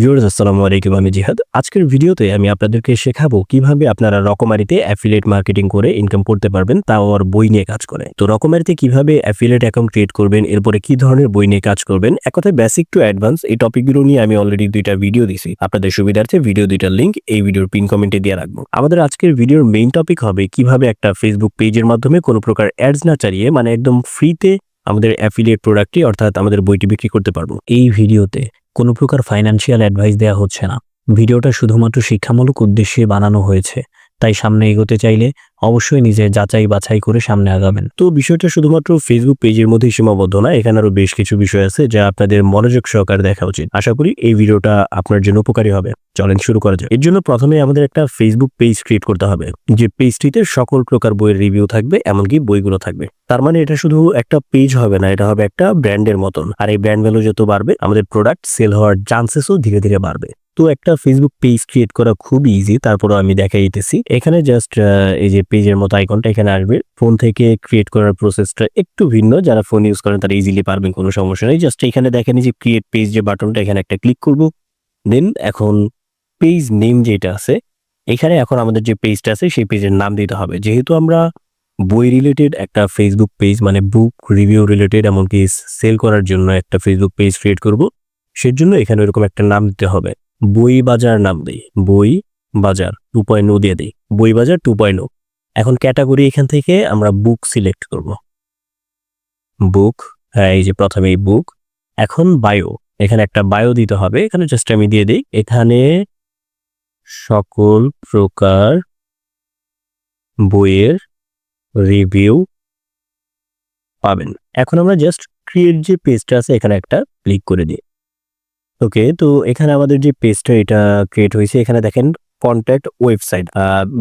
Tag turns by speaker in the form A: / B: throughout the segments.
A: Viewers আসসালামু আলাইকুম, আমি জিহাদ। আজকের ভিডিওতে আমি আপনাদেরকে শেখাবো কীভাবে আপনারা রকমারিতে অ্যাফিলিয়েট মার্কেটিং করে ইনকাম করতে পারবেন, তাও আর বই নিয়ে কাজ করে। তো রকমারিতে কীভাবে অ্যাফিলিয়েট অ্যাকাউন্ট ক্রিয়েট করবেন, এরপরে কি ধরনের বই নিয়ে কাজ করবেন, এক কথায় বেসিক টু অ্যাডভান্স এই টপিকগুলো নিয়ে আমি অলরেডি দুইটা ভিডিও দিছি। আপনাদের সুবিধার্থে ভিডিও দুইটার লিঙ্ক এই ভিডিওর পিন কমেন্টে দিয়ে রাখব। আমাদের আজকের ভিডিওর মেইন টপিক হবে কীভাবে একটা ফেসবুক পেজের মাধ্যমে কোনো প্রকার অ্যাডস না চালিয়ে মানে একদম ফ্রিতে আমাদের অ্যাফিলিয়েট প্রোডাক্টটি অর্থাৎ আমাদের বইটি বিক্রি করতে পারব। এই ভিডিওতে কোনো প্রকার ফাইন্যান্সিয়াল অ্যাডভাইস দেওয়া হচ্ছে না। ভিডিওটা শুধুমাত্র শিক্ষামূলক উদ্দেশ্যে বানানো হয়েছে। তাই সামনে এগোতে চাইলে অবশ্যই নিজের যাচাই বাছাই করে সামনে আগাবেন। তো বিষয়টা শুধুমাত্র ফেসবুক পেজের মধ্যেই সীমাবদ্ধ না, এখানে আরও বেশ কিছু বিষয় আছে যা আপনাদের মনোযোগ সহকারে দেখা উচিত। আশা করি এই ভিডিওটা আপনার জন্য উপকারী হবে। চলেন শুরু করা যাক। এর জন্য প্রথমে আমাদের একটা ফেসবুক পেজ ক্রিয়েট করতে হবে, যে পেজটিতে সকল প্রকার বইয়ের রিভিউ থাকবে, এমনকি বইগুলো থাকবে। তার মানে এটা শুধু একটা পেজ হবে না, এটা হবে একটা ব্র্যান্ডের মতন। আর এই ব্র্যান্ড ভ্যালু যত বাড়বে, আমাদের প্রোডাক্ট সেল হওয়ার চান্সেসও ধীরে ধীরে বাড়বে। তো একটা ফেসবুক পেজ ক্রিয়েট করা খুব ইজি তারপরও আমি দেখাই দিতেছি এখানে জাস্ট এই যে পেজের মতো আইকনটা এখানে আসবে। ফোন থেকে ক্রিয়েট করার প্রসেসটা একটু ভিন্ন, যারা ফোন ইউজ করেন তারা ইজিলি পারবেন, কোনো সমস্যা নেই। জাস্ট এখানে দেখেন যে ক্রিয়েট পেজ যে বাটনটা এখানে একটা ক্লিক করব। দেন এখন পেজ নেম যেটা আছে, এখানে এখন আমাদের যে পেজটা আছে, সেই পেজের নাম দিতে হবে। যেহেতু আমরা বই রিলেটেড একটা ফেসবুক পেজ মানে বুক রিভিউ রিলেটেড এমনকি সেল করার জন্য একটা ফেসবুক পেজ ক্রিয়েট করব, সেজন্য এখানে এরকম একটা নাম দিতে হবে। বই বাজার নাম দিই। বই বাজার টু পয়েন্ট দিয়ে দিই। বই বাজার টু পয়েন্ট এখন ক্যাটাগরি এখান থেকে আমরা বুক সিলেক্ট করব। বুক হ্যাঁ এই যে প্রথমে এই বুক। এখন বায়ো। এখানে একটা বায়ো দিতে হবে। এখানে জাস্ট আমি দিয়ে দিই। এখানে সকল প্রকার বইয়ের রিভিউ পাবেন। এখন আমরা জাস্ট ক্রিয়েট যে পেজটা আছে, এখানে একটা ক্লিক করে দিই। ওকে, তো এখানে আমাদের যে পেজটা এটা ক্রিয়েট হয়েছে, এখানে দেখেন কন্ট্যাক্ট ওয়েবসাইট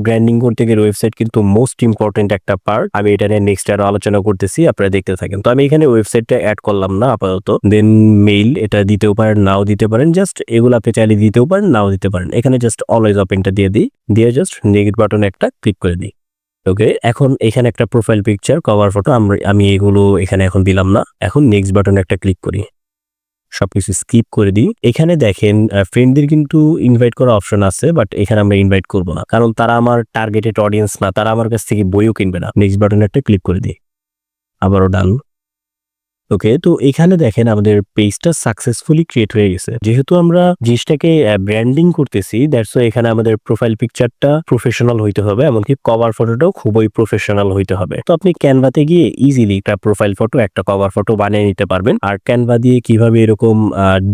A: ব্র্যান্ডিং করতে গেলে ওয়েবসাইট কিন্তু মোস্ট ইম্পর্টেন্ট একটা পার্ট আমি এটা নিয়ে নেক্সট আরও আলোচনা করতেছি, আপনারা দেখতে থাকেন। তো আমি এখানে ওয়েবসাইটটা অ্যাড করলাম না, আপাতত। দেন মেইল এটা দিতেও পারেন, নাও দিতে পারেন জাস্ট এগুলো আপনি চাইলে দিতেও পারেন, নাও দিতে পারেন। এখানে জাস্ট অলওয়েজ ওপেনটা দিয়ে দিই, দিয়ে জাস্ট নেগেট বাটনে একটা ক্লিক করে দিই। ওকে, এখন এখানে একটা প্রোফাইল পিকচার কভার ফটো আমি এগুলো এখানে এখন দিলাম না, এখন নেক্সট বাটনে একটা ক্লিক করি। সবকিছু স্কিপ করে দিই। এখানে দেখেন ফ্রেন্ডদের কিন্তু ইনভাইট করা অপশন আছে বাট এখানে আমরা ইনভাইট করব না। কারণ তারা আমার টার্গেটেড অডিয়েন্স না, তারা আমার কাছ থেকে বইও কিনবে না। নেক্সট বাটনে একটা ক্লিক করে দিই। আবারও ডান। ওকে তো এখানে দেখেন আমাদের পেজটা সাকসেসফুলি ক্রিয়েট হয়ে গেছে। যেহেতু আমরা জিনিসটাকে ব্র্যান্ডিং করতেছি দ্যাটস এখানে আমাদের প্রোফাইল পিকচারটা প্রফেশনাল হইতে হবে, এমনকি কভার ফটোটাও খুবই প্রফেশনাল হইতে হবে। তো আপনি ক্যানভাতে গিয়ে ইজিলি একটা প্রোফাইল ফটো একটা কভার ফটো বানিয়ে নিতে পারবেন। আর ক্যানভা দিয়ে কীভাবে এরকম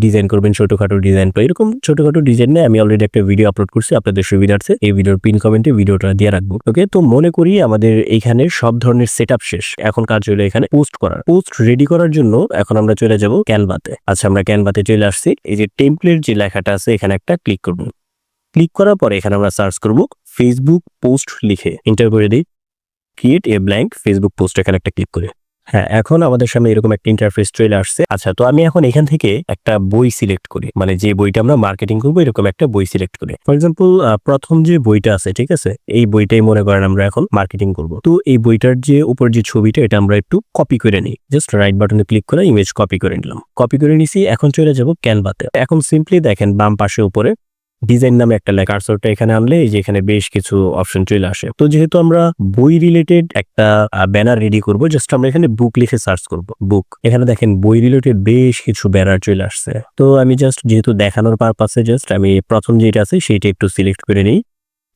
A: ডিজাইন করবেন, ছোটখাটো ডিজাইন তো এরকম ছোটখাটো ডিজাইন নিয়ে আমি অলরেডি একটা ভিডিও আপলোড করছি, আপনাদের সুবিধার্থে এই ভিডিওর পিন কমেন্টে ভিডিওটা দিয়ে রাখব। ওকে তো মনে করি আমাদের এখানে সব ধরনের সেট শেষ। এখন কাজ হলো এখানে পোস্ট করার। পোস্ট রেডি করার জন্য এখন আমরা চলে যাব ক্যানভাতে। আচ্ছা আমরা ক্যানভাতে চলে আসছি। এই যে টেমপ্লেট যে লেখাটা আছে, এখানে একটা ক্লিক করব। ক্লিক করার পরে এখানে আমরা সার্চ করব ফেসবুক পোস্ট লিখে। ইন্টার করে দিই। Create a blank Facebook post এখানে একটা ক্লিক করে। হ্যাঁ এখন আমাদের সামনে এরকম একটা ইন্টারফেস চলে আসছে। আচ্ছা তো আমি এখন এখান থেকে একটা বই সিলেক্ট করি। মানে যে বইটা আমরা মার্কেটিং করব, এরকম একটা বই সিলেক্ট করি। ফর এক্সাম্পল প্রথম যে বইটা আছে, ঠিক আছে? এই বইটাই মনে করেন আমরা এখন মার্কেটিং করব। তো এই বইটার যে উপর যে ছবিটা, এটা আমরা একটু কপি করে নিই। জাস্ট রাইট বাটনে ক্লিক করে ইমেজ কপি করে নিলাম। কপি করে নিছি, এখন চলে যাব ক্যানভাতে এখন সিম্পলি দেখেন, বাম পাশে উপরে ডিজাইন নামে একটা লেখা। কার্সরটা এখানে আনলে এই যে এখানে বেশ কিছু অপশন চলে আসে। তো যেহেতু আমরা বই রিলেটেড একটা ব্যানার রেডি করব জাস্ট আমরা এখানে বুক লিখে সার্চ করব। বুক এখানে দেখেন বই রিলেটেড বেশ কিছু ব্যানার চলে আসছে। তো আমি জাস্ট যেহেতু দেখানোর পারপাসে জাস্ট আমি প্রথম যেটা আছে সেইটা একটু সিলেক্ট করে নিই।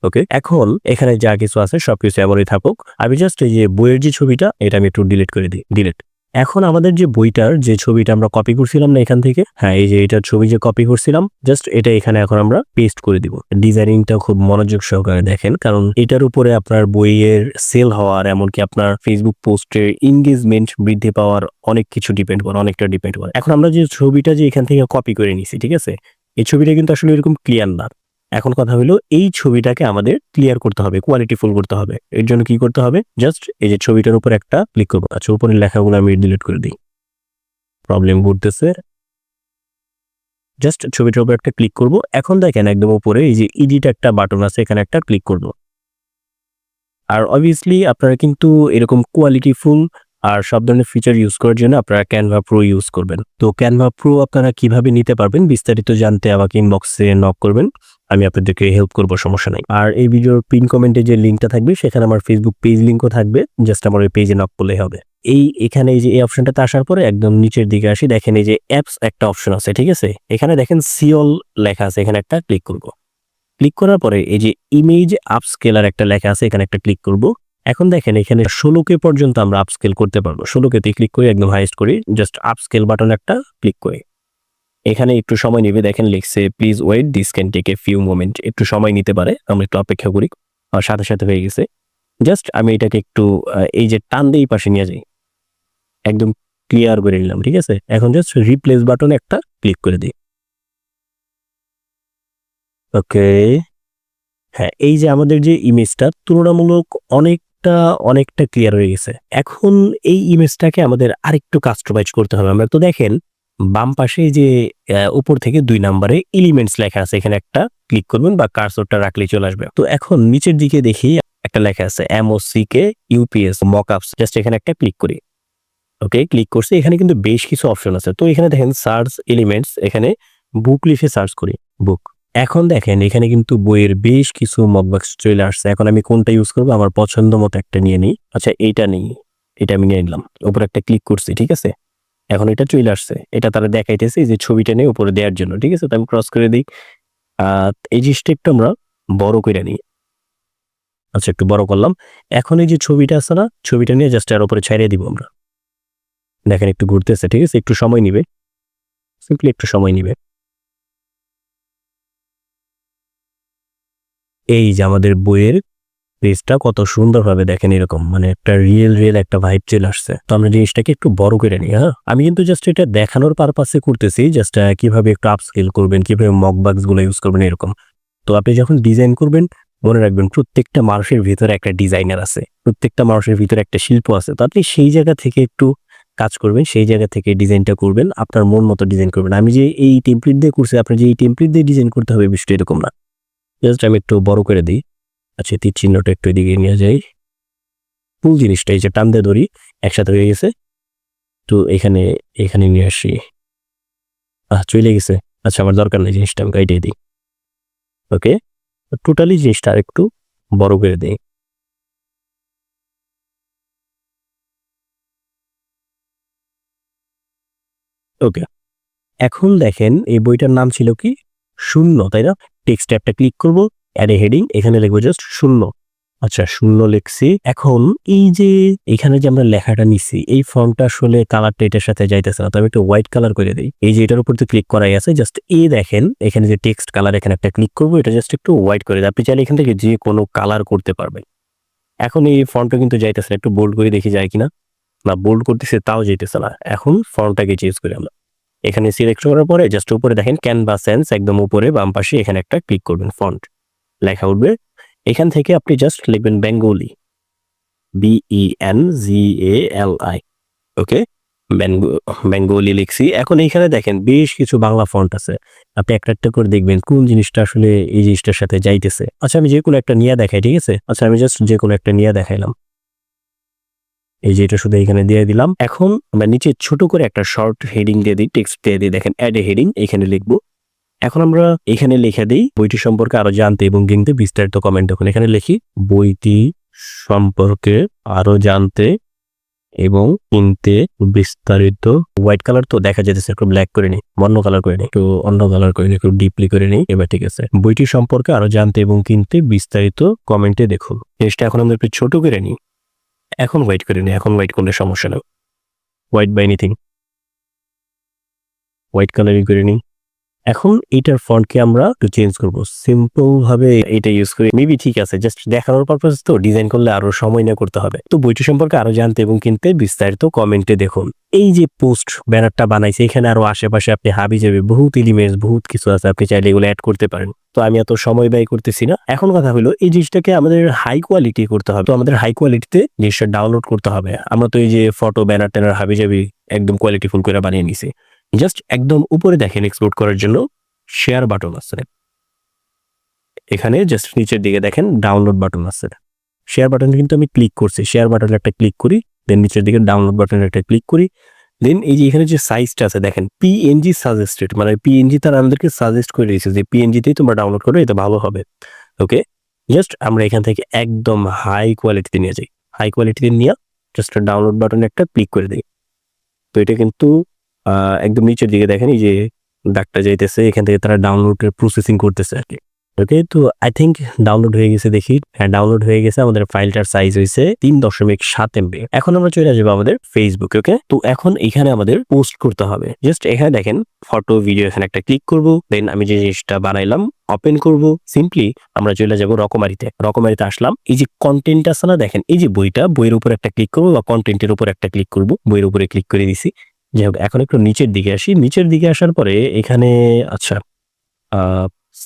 A: ওকে এখন এখানে যা কিছু আছে সবকিছু এমনই থাকুক। আমি জাস্ট এই যে বইয়ের যে ছবিটা, এটা আমি একটু ডিলিট করে দিই। ডিলিট এখন আমাদের যে বইটার যে ছবিটা আমরা কপি করছিলাম না এখান থেকে হ্যাঁ এই যে এটার ছবি যে কপি করছিলাম জাস্ট এটা এখানে এখন আমরা পেস্ট করে দিব। ডিজাইনিংটা খুব মনোযোগ সহকারে দেখেন, কারণ এটার উপরে আপনার বইয়ের সেল হওয়ার, এমনকি আপনার ফেসবুক পোস্টের এনগেজমেন্ট বৃদ্ধি পাওয়ার অনেক কিছু ডিপেন্ড করে, অনেকটা ডিপেন্ড করে। এখন আমরা যে ছবিটা যে এখান থেকে কপি করে নিছি, ঠিক আছে? এই ছবিটা কিন্তু আসলে এরকম ক্লিয়ার না। এখন কথা হলো এই ছবিটাকে আমাদের ক্লিয়ার করতে হবে কোয়ালিটি ফুল করতে হবে। এর জন্য কি করতে হবে? জাস্ট এই যে ছবিটার উপর একটা ক্লিক করব। আচ্ছা উপরের লেখাগুলো আমি ডিলিট করে দিই। প্রবলেম ঘটতেছে জাস্ট ছবিটার উপর একটা ক্লিক করব। এখন দেখেন একদম উপরে এই যে ইডিট একটা বাটন আছে, এখানে একটা ক্লিক করব। আর অবভিয়াসলি আপনারা কিন্তু এরকম কোয়ালিটি ফুল আর সব ধরনের ফিচার ইউজ করার জন্য আপনারা ক্যানভা প্রো ইউজ করবেন। তো ক্যানভা প্রো আপনারা কীভাবে নিতে পারবেন বিস্তারিত জানতে আমাকে ইনবক্সে নক করবেন। আমি আপনাদেরকে হেল্প করব, সমস্যা নাই। আর এই ভিডিওর পিন কমেন্টে যে লিঙ্কটা থাকবে, সেখানে আমার ফেসবুক পেজ লিঙ্কও থাকবে জাস্ট আমার ওই পেজে নক করলেই হবে। এই এখানে এই যে এই অপশনটাতে আসার পরে একদম নিচের দিকে আসি, দেখেন এই যে অ্যাপস একটা অপশন আছে, ঠিক আছে? এখানে দেখেন সিওল লেখা আছে, এখানে একটা ক্লিক করব। ক্লিক করার পরে এই যে ইমেজ আপস্কেলার একটা লেখা আছে, এখানে একটা ক্লিক করব। এখন দেখেন এখানে ষোলোকে পর্যন্ত আমরা আপস্কেল করতে পারব। ষোলোকেতে ক্লিক করে, একদম হাইস্ট করি জাস্ট আপস্কেল বাটন একটা ক্লিক করি। এখানে একটু সময় নেবে, দেখেন লিখছে please wait this can take a few moment একটু সময় নিতে পারে, আমরা একটু অপেক্ষা করি। আর সাথে সাথে হয়ে গেছে। জাস্ট আমি এটাকে একটু এই যে টান দিয়ে পাশে নিয়ে যাই। একদম ক্লিয়ার করে নিলাম, ঠিক আছে? এখন জাস্ট রিপ্লেস বাটনে একটা ক্লিক করে দিই। ওকে হ্যাঁ এই যে আমাদের যে ইমেজটা তুলনামূলক অনেকটা অনেকটা ক্লিয়ার হয়ে গেছে। এখন এই ইমেজটাকে আমাদের আরেকটু কাস্টমাইজ করতে হবে। আমরা তো দেখেন বাম পাশে যে উপর থেকে দুই নম্বরে এলিমেন্টস লেখা আছে। এখানে একটা ক্লিক করবেন বা কার্সরটা রাখলে চলে আসবে। তো এখন নিচের দিকে দেখি একটা লেখা আছে M O C K U P S mockups just এখানে একটা ক্লিক করি। ওকে ক্লিক করছি। এখানে কিন্তু বেশ কিছু অপশন আছে। তো এখানে দেখেন সার্চ এলিমেন্টস এখানে বুক লিখে সার্চ করি। বুক এখন দেখেন এখানে কিন্তু বইয়ের বেশ কিছু মকবাক্স চলে আসছে। এখন আমি কোনটা ইউজ করব? আমার পছন্দ মতো একটা নিয়ে নিই। আচ্ছা এইটা নেই। এটা আমি নিয়ে নিলাম। উপরে একটা ক্লিক করছি, ঠিক আছে? এখন এটা চলে আসছে। এটা তারা দেখাইতেছে যে ছবিটা নিয়ে উপরে দেওয়ার জন্য, ঠিক আছে? তো আমি ক্রস করে দিই। এই জিনিসটা একটু আমরা বড় করে নিই। আচ্ছা একটু বড় করলাম। এখন এই যে ছবিটা আছে না, ছবিটা নিয়ে জাস্ট এর উপরে ছাড়িয়ে দিব আমরা। দেখেন একটু ঘুরতেছে, ঠিক আছে? একটু সময় নিবে। সিম্পলি একটু সময় নিবে। এই যে আমাদের বইয়ের পেজটা কত সুন্দরভাবে দেখেন এরকম মানে একটা রিয়েল রিয়েল একটা ভাইব চলে আসছে। তো আমরা জিনিসটাকে একটু বড় করে নিই হ্যাঁ? আমি কিন্তু জাস্ট এটা দেখানোর পারপাসে করতেছি জাস্ট কীভাবে একটু আপস্কেল করবেন, কীভাবে মকবাক্সগুলো ইউজ করবেন, এরকম। তো আপনি যখন ডিজাইন করবেন, মনে রাখবেন প্রত্যেকটা মানুষের ভিতরে একটা ডিজাইনার আছে, প্রত্যেকটা মানুষের ভিতরে একটা শিল্প আছে। তো আপনি সেই জায়গা থেকে একটু কাজ করবেন, সেই জায়গা থেকে ডিজাইনটা করবেন, আপনার মন মতো ডিজাইন করবেন। আমি যে এই টেমপ্লেট দিয়ে করছি, আপনার যে এই টেমপ্লেট দিয়ে ডিজাইন করতে হবে, বিষয়টা এরকম না। জাস্ট আমি একটু বড় করে দিই। আচ্ছা তীর চিহ্নটা একটু এদিকে নিয়ে যাই। ফুল জিনিসটা, এই যে টান দিয়ে ধরি, একসাথে হয়ে গেছে। তো এখানে এখানে নিয়ে আসি। আহ, চলে গেছে। আচ্ছা আমার দরকার নেই জিনিসটা, আমি গাইডে দিই। ওকে, টোটালি জিনিসটা আর একটু বড় করে দিই। ওকে, এখন দেখেন, এই বইটার নাম ছিল কি? শূন্য, তাই না? টেক্সট অ্যাপটা ক্লিক করব। অ্যাড হেডিং এখানে লিখব জাস্ট শূন্য। আচ্ছা শূন্য লিখছি। এখন এই যে এখানে যে আমরা লেখাটা নিছি, এই ফর্মটা আসলে কালারটা এটার সাথে যাইতেছে না, তো আমি একটু হোয়াইট কালার করে দিই। এই যে এটার উপর তো ক্লিক করাই আছে জাস্ট এ দেখেন, এখানে যে টেক্সট কালার এখানে একটা ক্লিক করব, এটা জাস্ট একটু হোয়াইট করে দিই। আপনি চাইলে এখান থেকে যে কোনো কালার করতে পারবেন। এখন এই ফর্মটা কিন্তু যাইতেছে না, একটু বোল্ড করে দেখি যায় কিনা। না বোল্ড করতেছে তাও যাইতেছে না। এখন ফর্মটাকে চেঞ্জ করি আমরা। এখানে সিলেক্ট করার পরে জাস্ট উপরে দেখেন ক্যানভা সেন্স একদম উপরে, বাম পাশে এখানে একটা ক্লিক করবেন ফন্ট লেখা উঠবে। এখান থেকে আপনি জাস্ট লিখবেন Bengali B E N G A L I okay Bengali লিখছি। এখন এইখানে দেখেন বেশ কিছু বাংলা ফন্ট আছে। আপনি একটা একটা করে দেখবেন কোন জিনিসটা আসলে এই জিনিসটার সাথে যাইতেছে। আচ্ছা আমি যে কোনো একটা নিয়ে দেখাই, ঠিক আছে? আচ্ছা আমি জাস্ট যে কোনো একটা নিয়ে দেখাইলাম। এই যে এটা শুধু এখানে দিয়ে দিলাম। এখন আমরা নিচে ছোট করে একটা শর্ট হেডিং দিয়ে দিই টেক্সট দিয়ে দিই। দেখেন অ্যাড এ হেডিং এখানে লিখব। এখন আমরা এখানে লিখে দিই, বইটি সম্পর্কে আরও জানতে এবং কিনতে বিস্তারিত কমেন্ট এখন এখানে লিখি, বইটি সম্পর্কে আরও জানতে এবং কিনতে বিস্তারিত। হোয়াইট কালার তো দেখা যেতেছে একটু ব্ল্যাক করে নিই, অন্য কালার করে নিই, একটু অন্য কালার করে নিই, একটু ডিপলি করে নিই। এবার ঠিক আছে, বইটি সম্পর্কে আরও জানতে এবং কিনতে বিস্তারিত কমেন্টে দেখুন। জিনিসটা এখন আমরা একটু ছোট করে নিই, এখন হোয়াইট করে নিই, এখন হোয়াইট করলে সমস্যা নেই। হোয়াইট বাই এনিথিং হোয়াইট কালারই করে নিই। এখন এটার ফন্টকে আমরা একটু চেঞ্জ করব। সিম্পল ভাবে এটা ইউজ করি। মেবি ঠিক আছে জাস্ট দেখানোর পারপাস তো ডিজাইন করলে আরও সময় না করতে হবে। তো বইটি সম্পর্কে আরও জানতে এবং কিনতে বিস্তারিত কমেন্টে দেখুন। এই যে পোস্ট ব্যানারটা বানাইছে, এখানে আরও আশেপাশে আপনি হাবি যাবে, বহুত এলিমেন্টস বহুত কিছু আছে, আপনি চাইলে এগুলো অ্যাড করতে পারেন। তো আমি এত সময় ব্যয় করতেছি না। এখন কথা হলো, এই জিনিসটাকে আমাদের হাই কোয়ালিটি করতে হবে। তো আমাদের হাই কোয়ালিটিতে জিনিসটা ডাউনলোড করতে হবে। আমরা তো এই যে ফটো ব্যানার ট্যানার হাবি যাবি একদম কোয়ালিটি ফুল করে বানিয়ে নিছি। জাস্ট একদম উপরে দেখেন এক্সপোর্ট করার জন্য শেয়ার বাটন আছে। এখানে জাস্ট নিচের দিকে দেখেন ডাউনলোড বাটন আছে। শেয়ার বাটন কিন্তু আমি ক্লিক করছি। শেয়ার বাটনে একটা ক্লিক করি দেন নিচের দিকে ডাউনলোড বাটনে একটা ক্লিক করি দেন এই যে এখানে যে সাইজটা আছে, দেখেন পিএনজি সাজেস্টেড মানে পিএনজি তারা আমাদেরকে সাজেস্ট করে দিয়েছে যে পিএনজিতেই তোমরা ডাউনলোড করো, এটা ভালো হবে। ওকে জাস্ট আমরা এখান থেকে একদম হাই কোয়ালিটিতে নিয়ে যাই। হাই কোয়ালিটিতে নিয়ে জাস্ট ডাউনলোড বাটনে একটা ক্লিক করে দিই। তো এটা কিন্তু একদম নিচের দিকে দেখেন, এই যে ডাকটা যাইতেছে, এখান থেকে তারা ডাউনলোডের প্রসেসিং করতেছে আর কি। ওকে তো আই থিঙ্ক ডাউনলোড হয়ে গেছে দেখি। হ্যাঁ ডাউনলোড হয়ে গেছে, আমাদের ফাইলটার সাইজ হয়েছে তিন দশমিক সাত এমবি এখন আমরা চলে আসব আমাদের ফেসবুকে ওকে তো এখন এখানে আমাদের পোস্ট করতে হবে। জাস্ট এখানে দেখেন ফটো ভিডিও এখানে একটা ক্লিক করব দেন আমি যে জিনিসটা বানাইলাম ওপেন করব। সিম্পলি আমরা চলে যাব রকমারিতে। রকমারিতে আসলাম। এই যে কন্টেন্ট আছে না, দেখেন, এই যে বইটা, বইয়ের উপর একটা ক্লিক করব বা কন্টেন্টের উপর একটা ক্লিক করব। বইয়ের উপরে ক্লিক করে দিছি। যাই হোক, এখন একটু নিচের দিকে আসি। নিচের দিকে আসার পরে এখানে আচ্ছা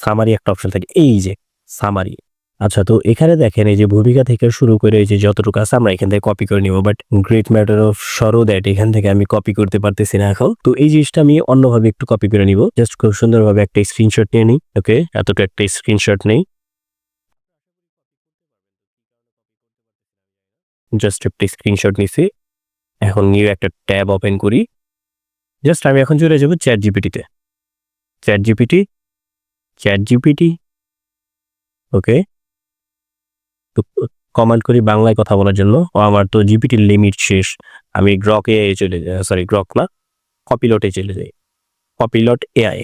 A: সামারি একটা অপশন থাকে। এই যে সামারি আচ্ছা তো এখানে দেখেন, এই যে ভূমিকা থেকে শুরু করে এই যে যতটুকু আছে আমরা এখান থেকে কপি করে নিব। But great matter of sorrow that এখান থেকে আমি কপি করতে পারতেছি না এখন। তো এই জিনিসটা আমি অন্যভাবে একটু কপি করে নিব। জাস্ট খুব সুন্দরভাবে একটা স্ক্রিনশট নিয়ে নিই ওকে এতটা একটা স্ক্রিনশট নেই। জাস্ট একটা স্ক্রিনশট নিছি। এখন নিউ একটা ট্যাব ওপেন করি। জাস্ট আমি এখন চলে যাব chat জিপিটিতে chat GPT chat GPT okay তো কমান্ড করি বাংলায় কথা বলার জন্য। ও আমার তো জিপিটির লিমিট শেষ। আমি গ্রকে চলে যাই সরি গ্রক না কপিলটে চলে যাই। কপিলট এআই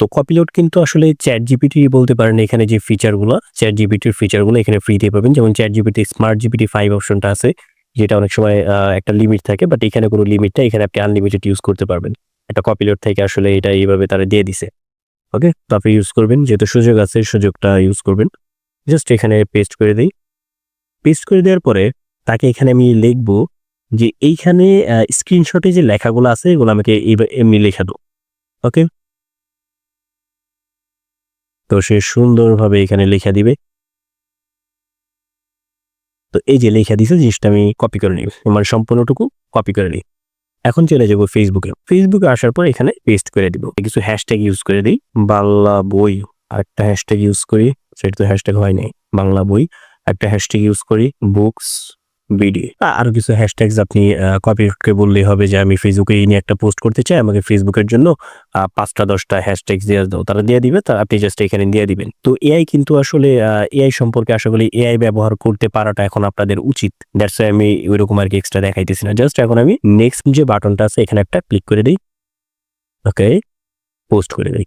A: তো কপিলট কিন্তু আসলে চ্যাট জিপিটি বলতে পারেন এখানে যে ফিচারগুলো চ্যাট জিপিটির ফিচারগুলো এখানে ফ্রিতে পাবেন। যেমন chat GPT smart GPT five অপশনটা আছে। যেটা অনেক সময় একটা লিমিট থাকে বাট এখানে কোনো লিমিট নেই, এখানে আপনি আনলিমিটেড ইউজ করতে পারবেন। একটা কপিলট থেকে আসলে এটা এইভাবে তারা দিয়ে দিছে। ওকে তো আপনি ইউজ করবেন, যেহেতু সুযোগ আছে, সুযোগটা ইউজ করবেন। জাস্ট এখানে পেস্ট করে দিই। পেস্ট করে দেওয়ার পরে তাকে এখানে আমি লিখব যে এইখানে স্ক্রিনশটে যে লেখাগুলো আছে, এগুলো আমাকে এমনি লেখা দো ওকে তো সে সুন্দরভাবে এখানে লেখা দিবে। তো এই যে লেখা দিছে জিনিসটা আমি কপি করে নিই মানে সম্পূর্ণটুকু কপি করে নিই। এখন চলে যাব ফেসবুকে ফেসবুকে আসার পর এখানে পেস্ট করে দিব। কিছু হ্যাশট্যাগ ইউজ করে দিই। বাংলা বই, আরেকটা হ্যাশট্যাগ ইউজ করি। সেটা তো হ্যাশট্যাগ হয় নাই। বাংলা বই একটা হ্যাশট্যাগ ইউজ করি। Books BD. আরও কিছু হ্যাশট্যাগস আপনি কপি করে বললেই হবে যে আমি ফেসবুকে এই নিয়ে একটা পোস্ট করতে চাই, আমাকে ফেসবুকের জন্য পাঁচটা, দশটা হ্যাশট্যাগস দিয়ে দাও। তারা দিয়ে দিবে তা আপনি জাস্ট এখানে দিয়ে দিবেন। তো এআই কিন্তু আসলে এআই সম্পর্কে আশা করি এআই ব্যবহার করতে পারাটা এখন আপনাদের উচিত। দ্যাটস আমি ওইরকম আর কি এক্সট্রা দেখাইতেছি না। জাস্ট এখন আমি নেক্সট যে বাটনটা আছে, এখানে একটা ক্লিক করে দিই। ওকে পোস্ট করে দিই।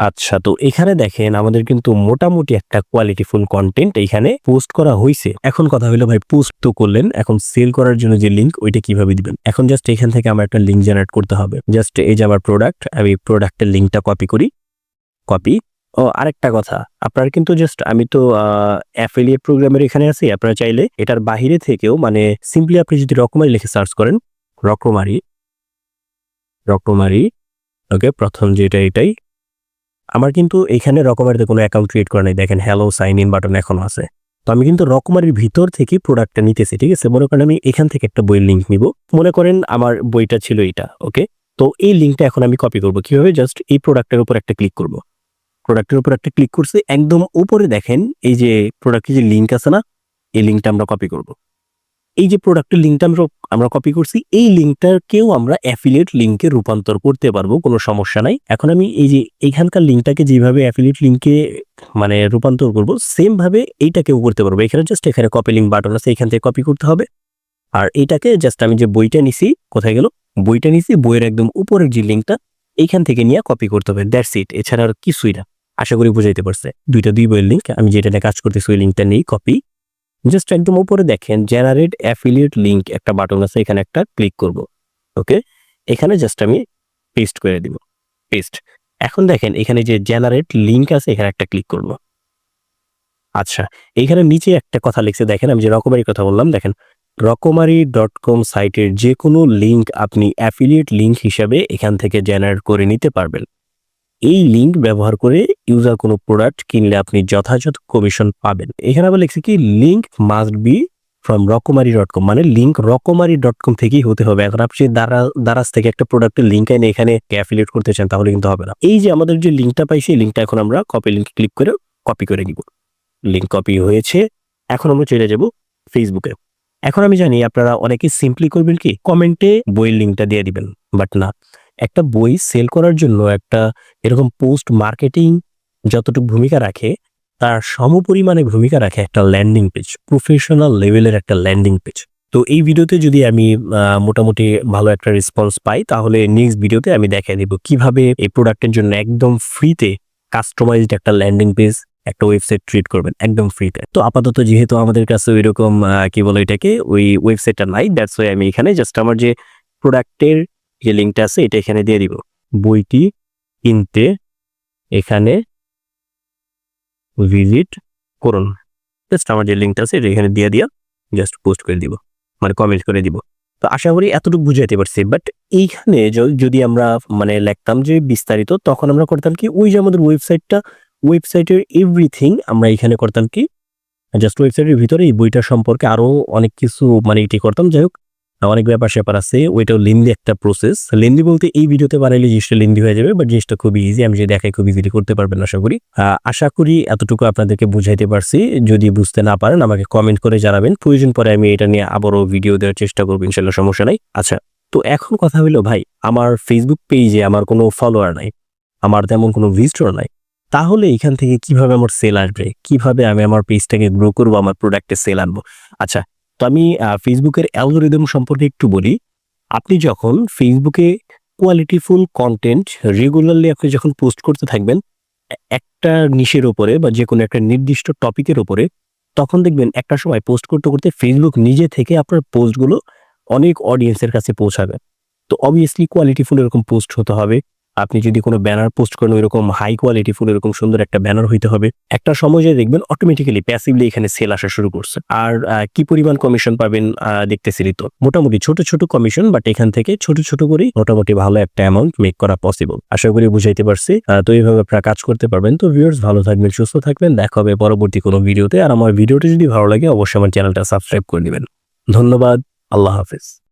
A: আচ্ছা তো এখানে দেখেন আমাদের কিন্তু মোটামুটি একটা কোয়ালিটিফুল কন্টেন্ট এখানে পোস্ট করা হয়েছে এখন কথা হলো ভাই পোস্ট তো করলেন, এখন সেল করার জন্য যে লিঙ্ক ওইটা কীভাবে দিবেন? এখন জাস্ট এখান থেকে আমার একটা লিঙ্ক জেনারেট করতে হবে। জাস্ট এই যে আমার প্রোডাক্ট আমি প্রোডাক্টের লিঙ্কটা কপি করি। কপি ও, আরেকটা কথা, আপনার কিন্তু জাস্ট আমি তো অ্যাফিলিয়েট প্রোগ্রামের এখানে আছি, আপনারা চাইলে এটার বাহিরে থেকেও মানে সিম্পলি আপনি যদি রকমারি লিখে সার্চ করেন, রকমারি রকমারি ওকে প্রথম যেটা এটাই আমার কিন্তু এখানে রকমারিতে কোনো অ্যাকাউন্ট ক্রিয়েট করা নেই। দেখেন হ্যালো সাইন ইন বাটন এখনও আছে। তো আমি কিন্তু রকমারির ভিতর থেকে প্রোডাক্টটা নিতেছি, ঠিক আছে? মনে করেন আমি এখান থেকে একটা বইয়ের লিঙ্ক নিব। মনে করেন আমার বইটা ছিল এটা ওকে তো এই লিঙ্কটা এখন আমি কপি করব। কীভাবে? জাস্ট এই প্রোডাক্টের উপর একটা ক্লিক করব। প্রোডাক্টের উপর একটা ক্লিক করছে, একদম উপরে দেখেন, এই যে প্রোডাক্টের যে লিঙ্ক আছে না, এই লিঙ্কটা আমরা কপি করব। এই যে প্রোডাক্টের লিঙ্কটা আমরা আমরা কপি করছি, এই লিঙ্কটাকেও আমরা অ্যাফিলিয়েট লিঙ্কে রূপান্তর করতে পারব, কোনো সমস্যা নাই। এখন আমি এই যে এইখানকার লিঙ্কটাকে যেভাবে অ্যাফিলিয়েট লিঙ্কে মানে রূপান্তর করব সেম ভাবে এইটাকেও করতে পারব। এখানে জাস্ট এখানে কপি লিঙ্ক বাটন আছে, এখান থেকে কপি করতে হবে। আর এইটাকে জাস্ট আমি যে বইটা নিছি, কোথায় গেল? বইটা নিছি, বইয়ের একদম উপরের যে লিঙ্কটা এইখান থেকে নিয়ে কপি করতে হবে দ্যাটস ইট এছাড়া আর কিছুই না। আশা করি বুঝাইতে পারছে। দুইটা দুই বইয়ের লিঙ্ক আমি যেটা নিয়ে কাজ করতেছি, ওই লিঙ্কটা নেই কপি জাস্ট একদম উপরে দেখেন জেনারেট অ্যাফিলিয়েট লিঙ্ক একটা বাটন আছে, এখানে একটা ক্লিক করব ওকে এখানে জাস্ট আমি পেস্ট করে দিব পেস্ট এখন দেখেন, এখানে যে জেনারেট লিঙ্ক আছে, এখানে একটা ক্লিক করব। আচ্ছা এখানে নিচে একটা কথা লিখছে, দেখেন আমি যে রকমারি কথা বললাম, দেখেন, রকমারি ডট কম সাইটের যে কোনো লিঙ্ক আপনি অ্যাফিলিয়েট লিঙ্ক হিসাবে এখান থেকে জেনারেট করে নিতে পারবেন। এই লিঙ্ক ব্যবহার করে ইউজার কোনো প্রোডাক্ট কিনলে আপনি যথাযথ কমিশন পাবেন। এখানে আবার লিখছে কি link must be from Rokomari dot com মানে লিঙ্ক রকমারি ডট কম থেকেই হতে হবে। এখন আপনি দারাজ থেকে একটা প্রোডাক্টের লিঙ্ক এনে এখানে অ্যাফিলিয়েট করতে চান, তাহলে কিন্তু হবে না। এই যে আমাদের যে লিঙ্কটা পাই সেই লিঙ্কটা এখন আমরা কপি লিঙ্ক ক্লিক করে কপি করে নিব। লিঙ্ক কপি হয়েছে, এখন আমরা চলে যাব ফেসবুকে এখন আমি জানি আপনারা অনেকে সিম্পলি করবেন কি কমেন্টে বইয়ের লিঙ্কটা দিয়ে দিবেন বাট না। একটা বই সেল করার জন্য একটা এরকম পোস্ট মার্কেটিং যতটুকু ভূমিকা রাখে তার সমপরিমাণে ভূমিকা রাখে একটা ল্যান্ডিং পেজ প্রফেশনাল লেভেলের একটা ল্যান্ডিং পেজ তো এই ভিডিওতে যদি আমি মোটামুটি ভালো একটা রেসপন্স পাই তাহলে নেক্সট ভিডিওতে আমি দেখাই দেব কীভাবে এই প্রোডাক্টের জন্য একদম ফ্রিতে কাস্টমাইজড একটা ল্যান্ডিং পেজ একটা ওয়েবসাইট ট্রিট করবেন একদম ফ্রিতে তো আপাতত যেহেতু আমাদের কাছে ওইরকম আহ, কি বলে এটাকে ওই ওয়েবসাইটটা নাই দ্যাটস ওয়াই আমি এখানে জাস্ট আমার যে প্রোডাক্টের যে লিঙ্কটা আছে, এটা এখানে দিয়ে দিব। বইটি কিনতে এখানে ভিজিট করুন। জাস্ট আমার যে লিঙ্কটা আছে, এটা এখানে দিয়ে দিয়া জাস্ট পোস্ট করে দিব মানে কমেন্ট করে দিব। তো আশা করি এতটুকু বুঝাইতে পারছি বাট এইখানে যদি আমরা মানে লিখতাম যে বিস্তারিত, তখন আমরা করতাম কি, ওই যে আমাদের ওয়েবসাইটটা ওয়েবসাইটের এভরিথিং আমরা এখানে করতাম কি জাস্ট ওয়েবসাইটের ভিতরে এই বইটা সম্পর্কে আরও অনেক কিছু মানে এটি করতাম। যাই হোক অনেক ব্যাপার স্যাপার আছে, ওইটাও লেন্দি একটা প্রসেস লেন্দি বলতে এই ভিডিওতে বানাইলে জিনিসটা লেন্দি হয়ে যাবে বাট জিনিসটা খুবই ইজি আমি যে দেখাই খুব ইজিলি করতে পারবেন, আশা করি। আশা করি এতটুকু আপনাদেরকে বুঝাইতে পারছি। যদি বুঝতে না পারেন, আমাকে কমেন্ট করে জানাবেন। প্রয়োজন পরে আমি এটা নিয়ে আবারও ভিডিও দেওয়ার চেষ্টা করব ইনশাল্লাহ সমস্যা নাই। আচ্ছা তো এখন কথা হলো ভাই, আমার ফেসবুক পেজে আমার কোনো ফলোয়ার নাই, আমার তেমন কোনো ভিজিটর নাই। তাহলে এখান থেকে কীভাবে আমার সেল আসবে? কীভাবে আমি আমার পেজটাকে গ্রো করব, আমার প্রোডাক্টে সেল আনব? আচ্ছা তো আমি ফেসবুকের অ্যালগোরিদম সম্পর্কে একটু বলি। আপনি যখন ফেসবুকে কোয়ালিটিফুল কন্টেন্ট রেগুলারলি আপনি যখন পোস্ট করতে থাকবেন, একটা নিশের ওপরে বা যে কোনো একটা নির্দিষ্ট টপিকের ওপরে তখন দেখবেন একটা সময় পোস্ট করতে করতে ফেসবুক নিজে থেকে আপনার পোস্টগুলো অনেক অডিয়েন্সের কাছে পৌঁছাবে। তো অবভিয়াসলি কোয়ালিটিফুল এরকম পোস্ট হতে হবে। আপনি যদি কোনো ব্যানার পোস্ট করেন এরকম হাই কোয়ালিটিফুল এরকম সুন্দর একটা ব্যানার হইতে হবে। একটা সময় যে দেখবেন অটোমেটিক্যালি প্যাসিভলি এখানে সেল আসা শুরু করছে। আর কি পরিমাণ কমিশন পাবেন দেখতেছিলি তো মোটামুটি ছোট ছোট কমিশন বাট এখান থেকে ছোট ছোট করেই মোটামুটি ভালো একটা অ্যামাউন্ট মেক করা পসিবল আশা করি বুঝাইতে পারছি। তো এইভাবে আপনারা কাজ করতে পারবেন। তো ভিউয়ার্স ভালো থাকবেন, সুস্থ থাকবেন। দেখা হবে পরবর্তী কোনো ভিডিওতে আর আমার ভিডিওটি যদি ভালো লাগে, অবশ্যই আমার চ্যানেলটা সাবস্ক্রাইব করে দিবেন। ধন্যবাদ। আল্লাহ হাফিজ।